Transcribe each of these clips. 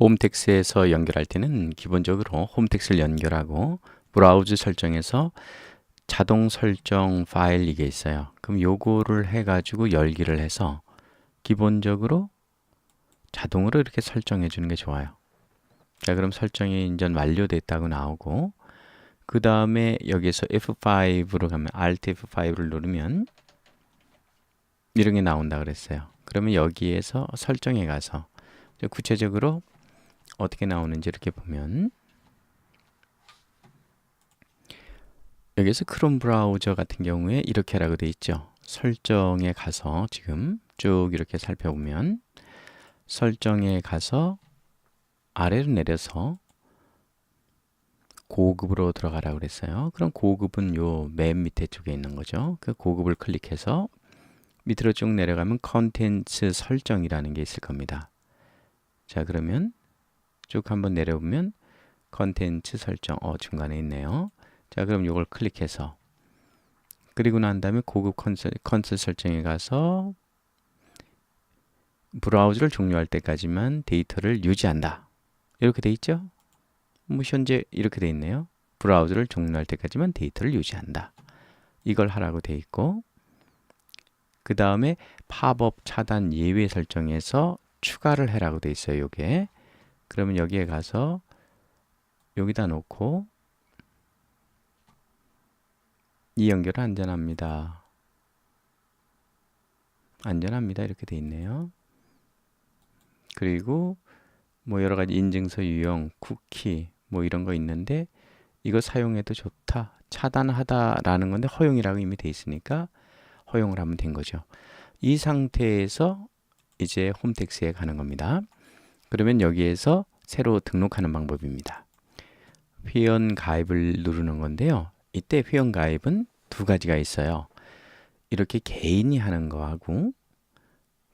홈택스에서 연결할 때는 기본적으로 홈택스를 연결하고 브라우저 설정에서 자동 설정 파일 이게 있어요. 그럼 요거를 해가지고 열기를 해서 기본적으로 자동으로 이렇게 설정해 주는 게 좋아요. 자, 그럼 설정이 이제 완료됐다고 나오고 그 다음에 여기서 F5로 가면 Alt F5를 누르면 이런 게 나온다 그랬어요. 그러면 여기에서 설정에 가서 구체적으로 어떻게 나오는지 이렇게 보면 여기서 크롬 브라우저 같은 경우에 이렇게 라고 되어 있죠. 설정에 가서 지금 쭉 이렇게 살펴보면 설정에 가서 아래로 내려서 고급으로 들어가라 그랬어요. 그럼 고급은 요 맨 밑에 쪽에 있는 거죠. 그 고급을 클릭해서 밑으로 쭉 내려가면 컨텐츠 설정이라는 게 있을 겁니다. 자, 그러면 쭉 한번 내려보면 컨텐츠 설정 어 중간에 있네요. 자, 그럼 이걸 클릭해서 그리고 난 다음에 고급 컨셉, 컨셉 설정에 가서 브라우저를 종료할 때까지만 데이터를 유지한다. 이렇게 돼 있죠? 뭐 현재 이렇게 돼 있네요. 브라우저를 종료할 때까지만 데이터를 유지한다. 이걸 하라고 돼 있고 그 다음에 팝업 차단 예외 설정에서 추가를 해라고 돼 있어요. 요게 그러면 여기에 가서 여기다 놓고 이 연결은 안전합니다. 안전합니다. 이렇게 돼 있네요. 그리고 뭐 여러 가지 인증서 유형, 쿠키 뭐 이런 거 있는데 이거 사용해도 좋다. 차단하다라는 건데 허용이라고 이미 돼 있으니까 허용을 하면 된 거죠. 이 상태에서 이제 홈택스에 가는 겁니다. 그러면 여기에서 새로 등록하는 방법입니다. 회원 가입을 누르는 건데요. 이때 회원 가입은 두 가지가 있어요. 이렇게 개인이 하는 거하고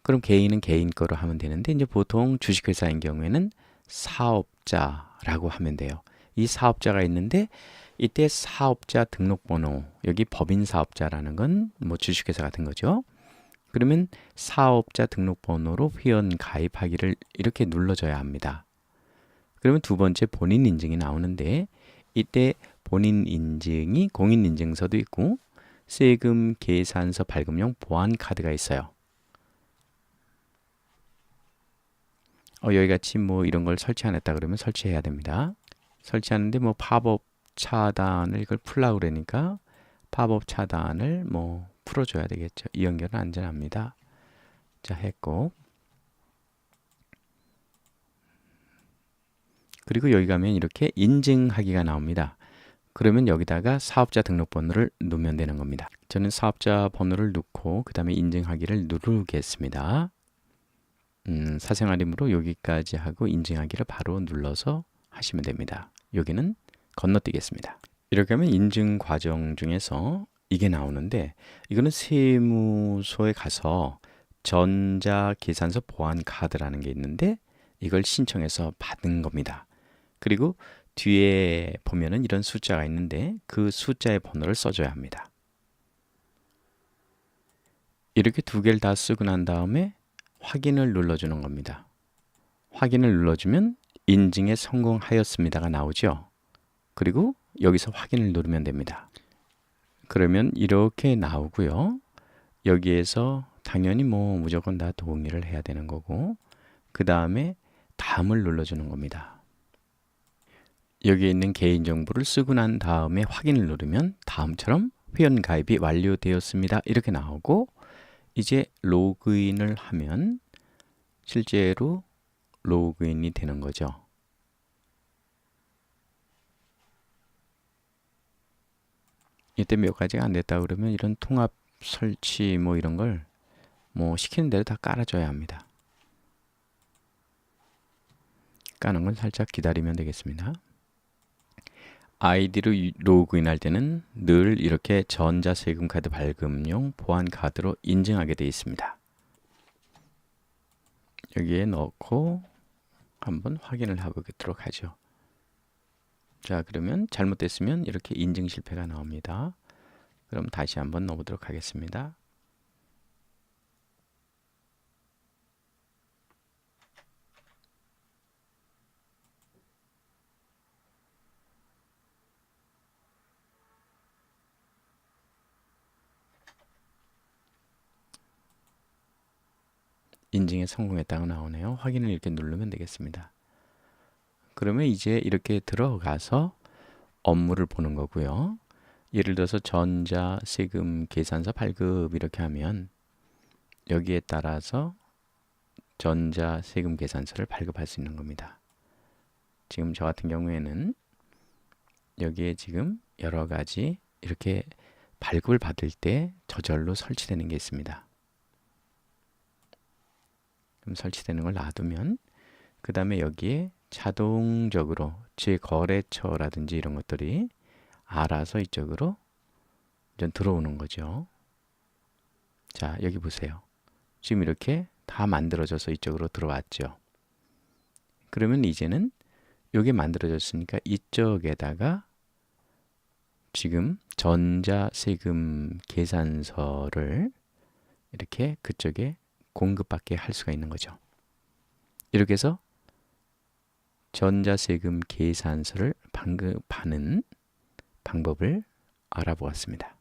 그럼 개인은 개인 거로 하면 되는데 이제 보통 주식회사인 경우에는 사업자라고 하면 돼요. 이 사업자가 있는데 이때 사업자 등록번호 여기 법인 사업자라는 건 뭐 주식회사 같은 거죠. 그러면 사업자 등록번호로 회원 가입하기를 이렇게 눌러줘야 합니다. 그러면 두 번째 본인 인증이 나오는데 이때 본인 인증이 공인 인증서도 있고 세금 계산서 발급용 보안 카드가 있어요. 어, 여기 같이 뭐 이런 걸 설치 안 했다 그러면 설치해야 됩니다. 설치하는데 뭐 팝업 차단을 이걸 풀라고 그러니까 팝업 차단을 뭐 풀어줘야 되겠죠. 이 연결은 안전합니다. 자, 했고. 그리고 여기 가면 이렇게 인증하기가 나옵니다. 그러면 여기다가 사업자 등록번호를 넣으면 되는 겁니다. 저는 사업자 번호를 넣고 그 다음에 인증하기를 누르겠습니다. 음, 사생활임으로 여기까지 하고 인증하기를 바로 눌러서 하시면 됩니다. 여기는 건너뛰겠습니다. 이렇게 하면 인증 과정 중에서 이게 나오는데 이거는 세무소에 가서 전자계산서 보안 카드라는 게 있는데 이걸 신청해서 받은 겁니다. 그리고 뒤에 보면은 이런 숫자가 있는데 그 숫자의 번호를 써줘야 합니다. 이렇게 두 개를 다 쓰고 난 다음에 확인을 눌러주는 겁니다. 확인을 눌러주면 인증에 성공하였습니다가 나오죠. 그리고 여기서 확인을 누르면 됩니다. 그러면 이렇게 나오고요. 여기에서 당연히 뭐 무조건 다 동의를 해야 되는 거고 그 다음에 다음을 눌러주는 겁니다. 여기에 있는 개인정보를 쓰고 난 다음에 확인을 누르면 다음처럼 회원 가입이 완료되었습니다. 이렇게 나오고 이제 로그인을 하면 실제로 로그인이 되는 거죠. 이때 몇 가지가 안 됐다 그러면 이런 통합 설치 뭐 이런 걸 뭐 시키는 대로 다 깔아줘야 합니다. 까는 건 살짝 기다리면 되겠습니다. 아이디로 로그인할 때는 늘 이렇게 전자세금 카드 발급용 보안 카드로 인증하게 되어 있습니다. 여기에 넣고 한번 확인을 해보도록 하죠. 자 그러면 잘못됐으면 이렇게 인증 실패가 나옵니다. 그럼 다시 한번 넣어보도록 하겠습니다. 인증에 성공했다고 나오네요. 확인을 이렇게 누르면 되겠습니다. 그러면 이제 이렇게 들어가서 업무를 보는 거고요. 예를 들어서 전자 세금 계산서 발급 이렇게 하면 여기에 따라서 전자 세금 계산서를 발급할 수 있는 겁니다. 지금 저 같은 경우에는 여기에 지금 여러 가지 이렇게 발급을 받을 때 저절로 설치되는 게 있습니다. 그럼 설치되는 걸 놔두면 그 다음에 여기에 자동적으로 제 거래처라든지 이런 것들이 알아서 이쪽으로 전 들어오는 거죠. 자, 여기 보세요. 지금 이렇게 다 만들어져서 이쪽으로 들어왔죠. 그러면 이제는 이게 만들어졌으니까 이쪽에다가 지금 전자세금 계산서를 이렇게 그쪽에 공급받게 할 수가 있는 거죠. 이렇게 해서 전자세금 계산서를 반급하는 방법을 알아보았습니다.